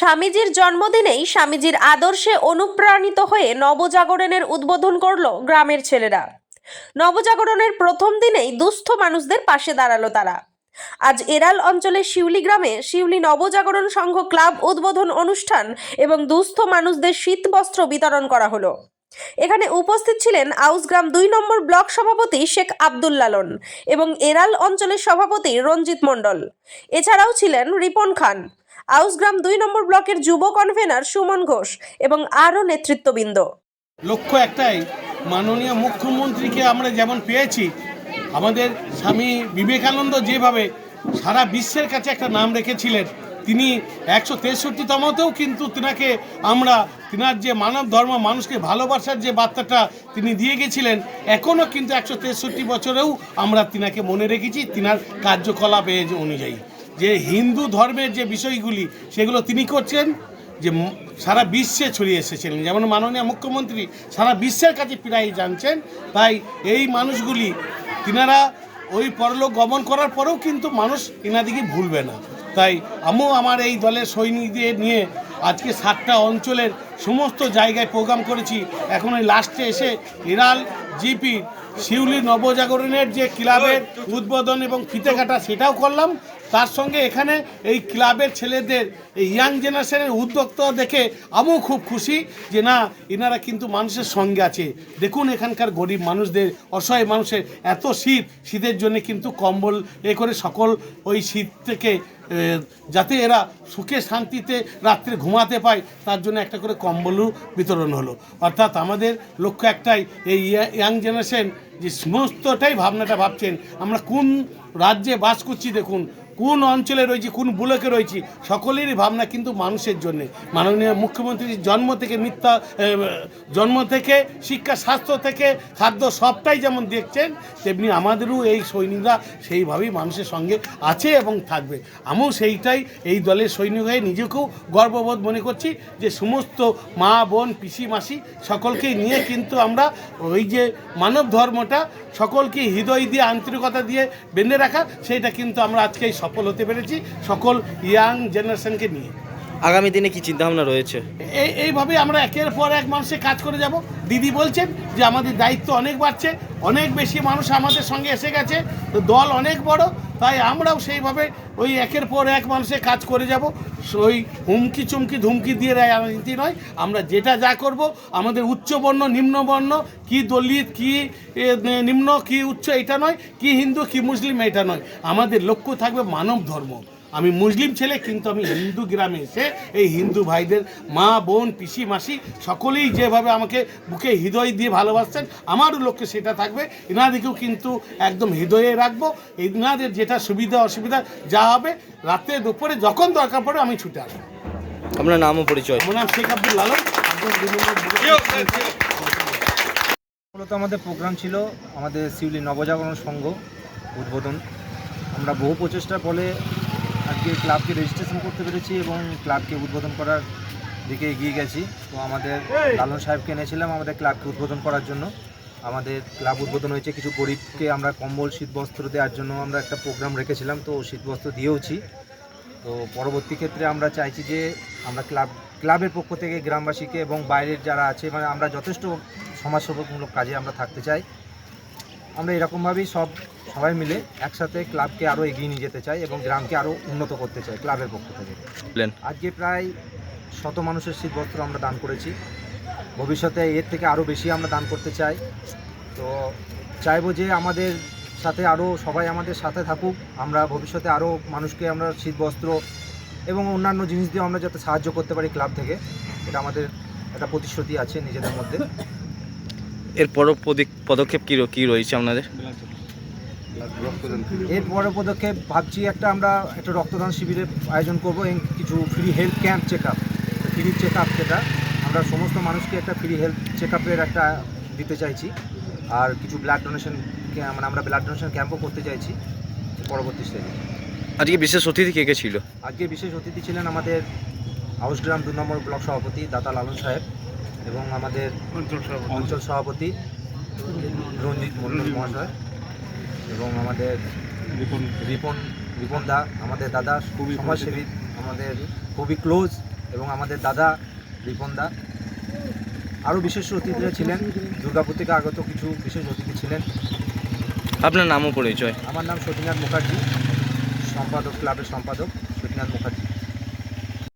স্বামীজির জন্মদিনেই স্বামীজির আদর্শে অনুপ্রাণিত হয়ে নবজাগরণের উদ্বোধন করল গ্রামের ছেলেরা। নবজাগরণের প্রথম দিনেই দুস্থ মানুষদের পাশে দাঁড়াল তারা। আজ এরাল অঞ্চলের শিউলি গ্রামে শিউলি নবজাগরণ সংঘ ক্লাব উদ্বোধন অনুষ্ঠান এবং দুস্থ মানুষদের শীত বস্ত্র বিতরণ করা হলো। এখানে উপস্থিত ছিলেন আউসগ্রাম দুই নম্বর ব্লক সভাপতি শেখ আব্দুল লালন এবং এরাল অঞ্চলের সভাপতি রঞ্জিত মণ্ডল। এছাড়াও ছিলেন রিপন খান। আউসগ্রাম দুই নম্বর ব্লকের যুব কনভেনার সুমন ঘোষ এবং আরও নেতৃত্ববৃন্দ। লক্ষ্য একটাই, মাননীয় মুখ্যমন্ত্রীকে আমরা যেমন পেয়েছি, আমাদের স্বামী বিবেকানন্দ যেভাবে সারা বিশ্বের কাছে একটা নাম রেখেছিলেন, তিনি একশো তেষট্টিতমতেও কিন্তু তিনাকে আমরা তিনার যে মানব ধর্ম, মানুষকে ভালোবাসার যে বার্তাটা তিনি দিয়ে গেছিলেন, এখনও কিন্তু একশো তেষট্টি বছরেও আমরা তিনাকে মনে রেখেছি, তিনার কার্যকলাপ অনুযায়ী। যে হিন্দু ধর্মের যে বিষয়গুলি, সেগুলো তিনি করছেন, যে সারা বিশ্বে ছড়িয়ে এসেছিলেন যেমন মাননীয় মুখ্যমন্ত্রী সারা বিশ্বের কাছে প্রায় জানছেন, তাই এই মানুষগুলি, তিনারা ওই পরলোক গমন করার পরেও কিন্তু মানুষ ইনাদিকে ভুলবে না। তাই আমিও আমার এই দলের সৈনিকদের নিয়ে আজকে সাতটা অঞ্চলের সমস্ত জায়গায় প্রোগ্রাম করেছি। এখন ওই লাস্টে এসে ইরাল জিপি শিউলি নবজাগরণের যে ক্লাবের উদ্বোধন এবং ফিতে কাটা, সেটাও করলাম। তার সঙ্গে এখানে এই ক্লাবের ছেলেদের, এই ইয়াং জেনারেশনের উদ্যোক্তা দেখে আমিও খুব খুশি যে না, এনারা কিন্তু মানুষের সঙ্গে আছে। দেখুন এখানকার গরিব মানুষদের, অসহায় মানুষের এত শীত, শীতের জন্য কিন্তু কম্বল এ করে সকল ওই শীত থেকে যাতে এরা সুখে শান্তিতে রাত্রে ঘুমাতে পায়, তার জন্য একটা করে কম্বলও বিতরণ হলো। অর্থাৎ আমাদের লক্ষ্য একটাই, এই ইয়া- জেনারেশন যে সমস্তটাই ভাবনাটা ভাবছেন, আমরা কোন রাজ্যে বাস করছি দেখুন কোন অঞ্চলে রয়েছি, কোন ব্লকে রয়েছি, সকলেরই ভাবনা কিন্তু মানুষের জন্যে। মাননীয় মুখ্যমন্ত্রীর জন্ম থেকে মিথ্যা জন্ম থেকে, শিক্ষা, স্বাস্থ্য থেকে, খাদ্য সবটাই যেমন দেখছেন, তেমনি আমাদেরও এই সৈনিকরা সেইভাবেই মানুষের সঙ্গে আছে এবং থাকবে। আমিও সেইটাই এই দলের সৈনিক হয়ে নিজেকেও গর্ববোধ মনে করছি যে সমস্ত মা, বোন, পিসি, মাসি সকলকেই নিয়ে কিন্তু আমরা ওই যে মানব ধর্মটা সকলকে হৃদয় দিয়ে, আন্তরিকতা দিয়ে বেঁধে রাখা, সেইটা কিন্তু আমরা আজকেই সফল হতে পেরেছি সকল ইয়াং জেনারেশনকে নিয়ে। আগামী দিনে কি চিন্তাভাবনা রয়েছে? এই, এইভাবে আমরা একের পর এক মানুষের কাজ করে যাব। দিদি বলছেন যে আমাদের দায়িত্ব অনেক বাড়ছে, অনেক বেশি মানুষ আমাদের সঙ্গে এসে গেছে, তো দল অনেক বড়, তাই আমরাও সেইভাবে ওই একের পর এক মানুষের কাজ করে যাব। ওই হুমকি চুমকি, ধুমকি দিয়ে রাজনীতি নয়, আমরা যেটা যা করব, আমাদের উচ্চবর্ণ, নিম্নবর্ণ, কি দলিত, কি নিম্ন, কি উচ্চ, এটা নয়, কি হিন্দু, কি মুসলিম, এটা নয়। আমাদের লক্ষ্য থাকবে মানব ধর্ম। আমি মুসলিম ছেলে কিন্তু আমি হিন্দু গ্রামে এসে এই হিন্দু ভাইদের মা বোন পিসি মাসি সকলেই যেভাবে আমাকে বুকে হৃদয় দিয়ে ভালোবাসছেন আমারও লক্ষ্যে সেটা থাকবে। এনাদেরকেও কিন্তু একদম হৃদয়ে রাখব। এনাদের যেটা সুবিধা অসুবিধা যা হবে রাতে দুপুরে যখন দরকার পড়ে আমি ছুটে আসব। আপনার নামও পরিচয়। আমার নাম শেখ আব্দুল লালন। মূলত আমাদের প্রোগ্রাম ছিল আমাদের শিউলি নবজাগরণ সংঘ উদ্বোধন। আমরা বহু প্রচেষ্টার ফলে আজকে ক্লাবকে রেজিস্ট্রেশন করতে পেরেছি এবং ক্লাবকে উদ্বোধন করার দিকে এগিয়ে গেছি। তো আমাদের লালন সাহেবকে এনেছিলাম আমাদের ক্লাবকে উদ্বোধন করার জন্য। আমাদের ক্লাব উদ্বোধন হয়েছে, কিছু গরিবকে আমরা কম্বল, শীতবস্ত্র দেওয়ার জন্য আমরা একটা প্রোগ্রাম রেখেছিলাম, তো শীতবস্ত্র দিয়েওছি। তো পরবর্তী ক্ষেত্রে আমরা চাইছি যে আমরা ক্লাব, ক্লাবের পক্ষ থেকে গ্রামবাসীকে এবং বাইরের যারা আছে মানে আমরা যথেষ্ট সমাজসেবামূলক কাজে আমরা থাকতে চাই। আমরা এরকমভাবেই সব সবাই মিলে একসাথে ক্লাবকে আরও এগিয়ে নিয়ে যেতে চাই এবং গ্রামকে আরও উন্নত করতে চাই ক্লাবের পক্ষ থেকে। আজকে প্রায় শত মানুষের শীতবস্ত্র আমরা দান করেছি। ভবিষ্যতে এর থেকে আরও বেশি আমরা দান করতে চাই। তো চাইব যে আমাদের সাথে আরও সবাই আমাদের সাথে থাকুক। আমরা ভবিষ্যতে আরও মানুষকে আমরা শীতবস্ত্র এবং অন্যান্য জিনিস দিয়ে আমরা যাতে সাহায্য করতে পারি ক্লাব থেকে। এটা আমাদের একটা প্রতিশ্রুতি আছে নিজেদের মধ্যে। এর পর পদক্ষেপ কী কি রয়েছে আপনাদের? এর পরে পদক্ষেপ ভাবছি একটা আমরা একটা রক্তদান শিবিরের আয়োজন করব এবং কিছু free health camp check up free check up যেটা আমরা সমস্ত মানুষকে একটা ফ্রি হেলথ চেক আপের একটা দিতে চাইছি। আর কিছু ব্লাড ডোনেশন মানে আমরা ব্লাড ডোনেশন ক্যাম্পও করতে চাইছি পরবর্তী স্টেজে আজকে বিশেষ অতিথি কে কে ছিল? আজকে বিশেষ অতিথি ছিলেন আমাদের হাউসগ্রাম দু নম্বর ব্লক সভাপতি দাতা লালন সাহেব এবং আমাদের অঞ্চল সভাপতি। রঞ্জিত মন্ডল মহাশয়। এবং আমাদের রিপন। রিপন রিপন দা আমাদের দাদা খুবই সমাজসেবী আমাদের খুবই ক্লোজ এবং আমাদের দাদা রিপন দা। আরও বিশেষ অতিথিরা ছিলেন দুর্গাপুর থেকে আগত কিছু বিশেষ অতিথি ছিলেন। আপনার নামও পরিচয়। আমার নাম সতীনাথ মুখার্জি সম্পাদক ক্লাবের সম্পাদক সতীনাথ মুখার্জি।